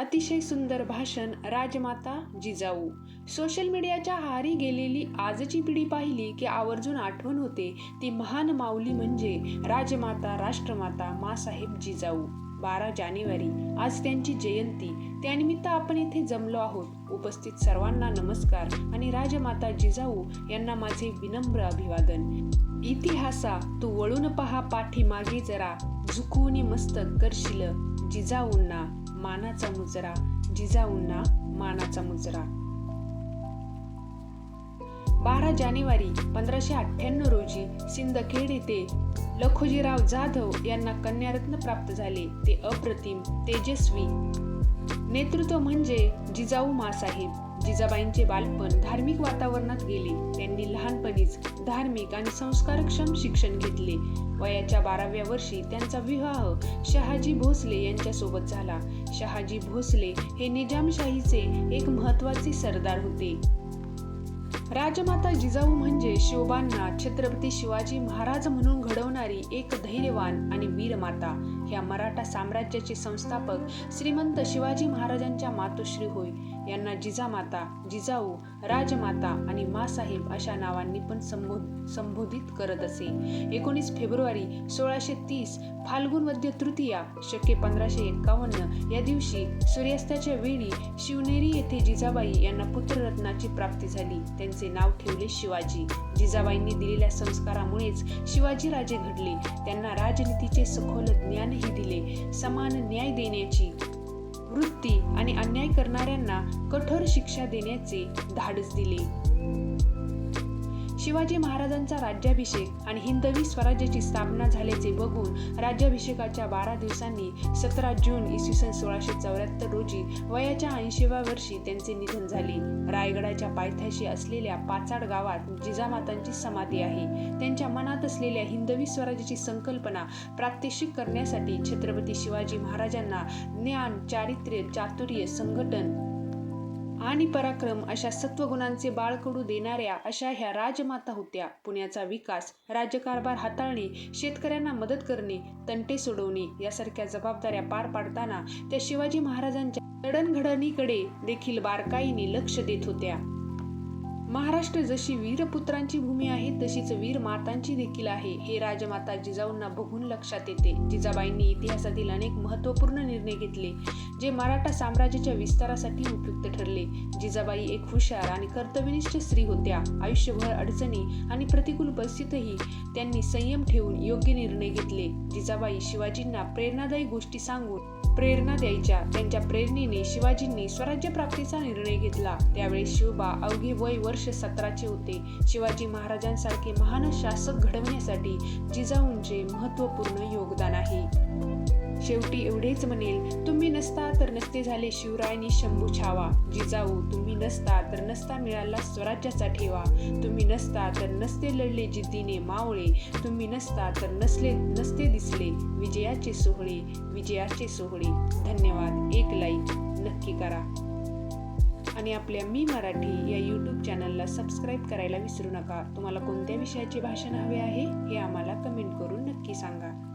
अतिशय सुंदर भाषण राजमाता जिजाऊ. सोशल मीडियाच्या हारी गेलेली आजची पिढी पाहिली की आवर्जून आठवण होते. ती महान माऊली म्हणजे राजमाता राष्ट्रमाता मासाहेब जिजाऊ. बारा जानेवारी. आज त्यांची जयंती. त्यानिमित्त आपण इथे जमलो आहोत. उपस्थित सर्वांना नमस्कार आणि राजमाता जिजाऊ यांना माझे विनम्र अभिवादन. इतिहासा तू वळून पहा पाठीमागे जरा. झुकवून मस्तक करशील जिजाऊंना मानाचा मुजरा. जिजाऊंना मानाचा मुजरा. बारा जानेवारी पंधराशे अठ्ठ्याण्णव रोजी सिंदखेड येथे लखोजीराव जाधव यांना कन्यारत्न प्राप्त झाले. ते अप्रतिम तेजस्वी. नेतृत्व म्हणजे जिजाऊ मासाहेब. जिजाबाईंचे बालपण धार्मिक वातावरणात गेले. त्यांनी लहानपणीच धार्मिक आणि संस्कारक्षम शिक्षण घेतले. वयाच्या बाराव्या वर्षी त्यांचा विवाह शहाजी भोसले यांच्यासोबत झाला. शहाजी भोसले हे निजामशाहीचे एक महत्त्वाचे सरदार होते. राजमाता जिजाऊ म्हणजे शिवबांना छत्रपती शिवाजी महाराज म्हणून घडवणारी एक धैर्यवान आणि वीरमाता. ह्या मराठा साम्राज्याचे संस्थापक श्रीमंत शिवाजी महाराजांच्या मातोश्री होय. यांना जिजामाता जिजाऊ राजमाता आणि मासाहेब अशा नावांनी पण संबोध संबोधित करत असे. एकोणीस फेब्रुवारी सोळाशे तीस फाल्गुन मध्य तृतीया शके पंधराशे एक्कावन्न या दिवशी सूर्यास्ताच्या वेळी शिवनेरी येथे जिजाबाई यांना पुत्ररत्नाची प्राप्ती झाली. त्यांचे नाव ठेवले शिवाजी. जिजाबाईंनी दिलेल्या संस्कारामुळेच शिवाजी राजे घडले. त्यांना राजनीतीचे सखोल ज्ञानही दिले. समान न्याय देण्याची वृत्ती आणि अन्याय करणाऱ्यांना कठोर शिक्षा देण्याचे धाडस दिले. शिवाजी महाराजांचा राज्याभिषेक आणि हिंदवी स्वराज्याची स्थापना झाल्याचे बघून राज्याभिषेकाच्या बारा दिवसांनी सतरा जून इसवी सन सोळाशे चौऱ्याहत्तर रोजी वयाच्या ऐंशीव्या वर्षी त्यांचे निधन झाले. रायगडाच्या पायथ्याशी असलेल्या पाचाड गावात जिजामातांची समाधी आहे. त्यांच्या मनात असलेल्या हिंदवी स्वराज्याची संकल्पना प्रात्यक्षिक करण्यासाठी छत्रपती शिवाजी महाराजांना ज्ञान चारित्र्य चातुर्य संघटन आणि पराक्रम अशा सत्वगुणांचे बाळकडू देणाऱ्या अशा ह्या राजमाता होत्या. पुण्याचा विकास राज्यकारभार हाताळणे शेतकऱ्यांना मदत करणे तंटे सोडवणे यासारख्या जबाबदाऱ्या पार पाडताना त्या शिवाजी महाराजांच्या जडणघडणीकडे देखील बारकाईने लक्ष देत होत्या. महाराष्ट्र जशी वीरपुत्रांची भूमी आहे तशीच वीर मातांची देखील आहे. हे राजमाता जिजाऊंना बघून लक्षात येते. जिजाबाईंनी इतिहासातील अनेक महत्त्वपूर्ण निर्णय घेतले जे मराठा साम्राज्याच्या विस्तारासाठी उपयुक्त ठरले. जिजाबाई एक हुशार आणि कर्तव्यनिष्ठ स्त्री होत्या. आयुष्यभर अडचणी आणि प्रतिकूल परिस्थितीतही त्यांनी संयम ठेवून योग्य निर्णय घेतले. जिजाबाई शिवाजींना प्रेरणादायी गोष्टी सांगून प्रेरणा द्यायच्या. त्यांच्या प्रेरणेने शिवाजींनी स्वराज्य प्राप्तीचा निर्णय घेतला. त्यावेळी शिवबा अवघे वय वर्ष सतराचे होते. शिवाजी महाराजांसारखे महान शासक घडवण्यासाठी जिजाऊंचे महत्त्वपूर्ण योगदान आहे. शेवटी एवढेच म्हणेल तुम्ही नसता तर नसते झाले शिवरायनी शंभू छावा. जिजाऊ तुम्ही नसता तर नसता मिळाला स्वराज्याचा ठेवा. तुम्ही नसता तर नसते लढले जिद्दीने मावळे. तुम्ही नसता तर नसले नसते दिसले विजयाचे सोहळे विजयाचे सोहळे. धन्यवाद. एक लाईक नक्की करा. आणि आपल्या मी मराठी या यूट्यूब चॅनलला सबस्क्राईब करायला विसरू नका. तुम्हाला कोणत्या विषयाचे भाषण हवे आहे हे आम्हाला कमेंट करून नक्की सांगा.